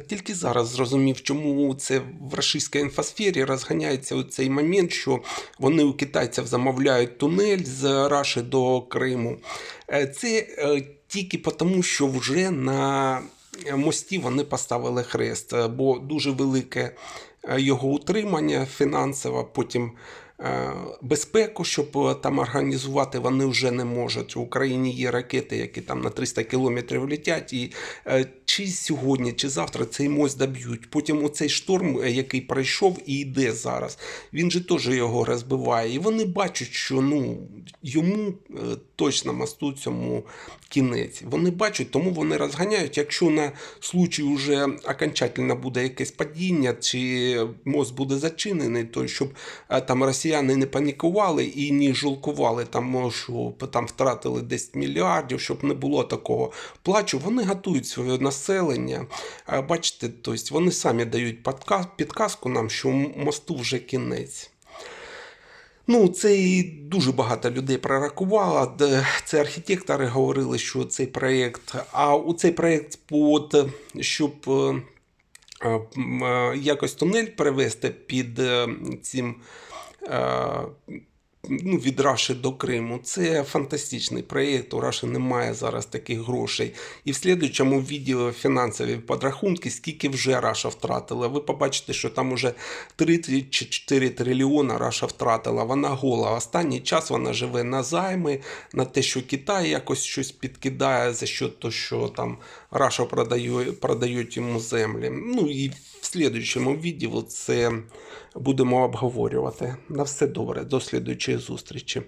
Тільки зараз зрозумів, чому це в російській інфосфері розганяється у цей момент, що вони у китайців замовляють тунель з Раші до Криму. Е, Це е, тільки тому, що вже на мості вони поставили хрест, е, бо дуже велике е, його утримання фінансове, потім е, безпеку, щоб е, там організувати, вони вже не можуть. В Україні є ракети, які там на 300 кілометрів летять, і е, чи сьогодні, чи завтра цей мост доб'ють. Потім оцей шторм, е, який пройшов і йде зараз, він же теж його розбиває. І вони бачать, що ну, йому е, точно мосту цьому кінець. Вони бачать, тому вони розганяють. Якщо на случай вже окончательно буде якесь падіння, чи мост буде зачинений, то щоб е, там росіяни не панікували і не жалкували, там, що там втратили 10 мільярдів, щоб не було такого плачу. Вони готують своє населення. Е, Бачите, тобто вони самі дають підка- підказку нам, що мосту вже кінець. Ну, це і дуже багато людей прорахувало. Це архітектори говорили, що цей проєкт, а у цей проєкт, щоб е, е, е, якось тунель перевести під е, цим. Ну, від Раші до Криму. Це фантастичний проєкт. У Раші немає зараз таких грошей. І в слідуючому відео фінансові подрахунки, скільки вже Раша втратила. Ви побачите, що там уже 3 чи 4 трильйона Раша втратила. Вона гола. Останній час вона живе на займи, на те, що Китай якось щось підкидає за що то, що там Раша продає, продають йому землі. Ну і в слідуючому відео це будемо обговорювати. На все добре. До слідуючої зустрічі.